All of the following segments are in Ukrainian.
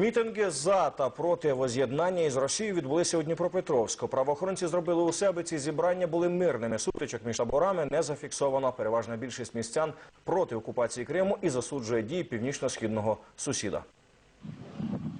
Мітинги за та проти воз'єднання із Росією відбулися у Дніпропетровську. Правоохоронці зробили усе, аби ці зібрання були мирними. Сутичок між таборами не зафіксовано. Переважна більшість містян проти окупації Криму і засуджує дії північно-східного сусіда.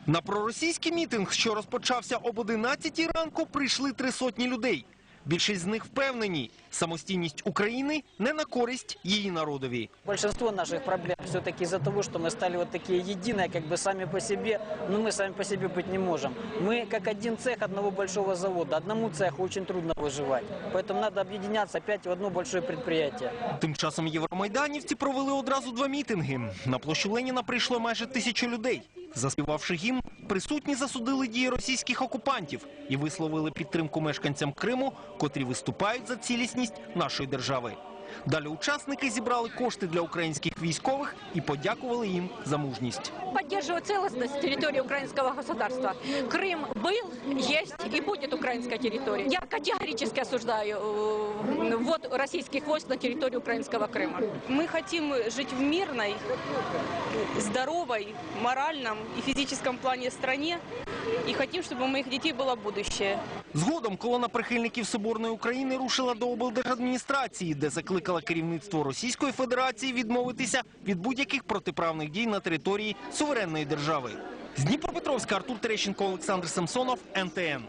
На проросійський мітинг, що розпочався об 11 ранку, прийшли три сотні людей. Більшість з них впевнені, самостійність України не на користь її народові. Большинство наших проблем все-таки из-за того, что мы стали вот такие единые, как бы сами по себе, но мы сами по себе быть не можем. Мы как один цех одного большого завода. Одному цеху очень трудно выживать. Поэтому надо объединяться опять в одно большое предприятие. Тим часом євромайданівці провели одразу два мітинги. На площу Леніна прийшло майже тисячу людей. Заспівавши гімн, присутні засудили дії російських окупантів і висловили підтримку мешканцям Криму, котрі виступають за цілісність нашої держави. Далі учасники зібрали кошти для українських військових і подякували їм за мужність. поддерживать целостность территории украинского государства. Крым был, есть и будет украинская территория. Я категорически осуждаю э, ввод российских войск на территорию украинского Крыма. Мы хотим жить в мирной, здоровой, моральном и физическом плане стране. И хотим, чтобы у моих детей было будущее. Згодом колона прихильників Соборної України рушила до облдержадміністрації, де закликала керівництво Російської Федерації відмовитися від будь-яких протиправних дій на території суверенної держави. З Дніпропетровська Артур Терещенко, Олександр Самсонов, НТН.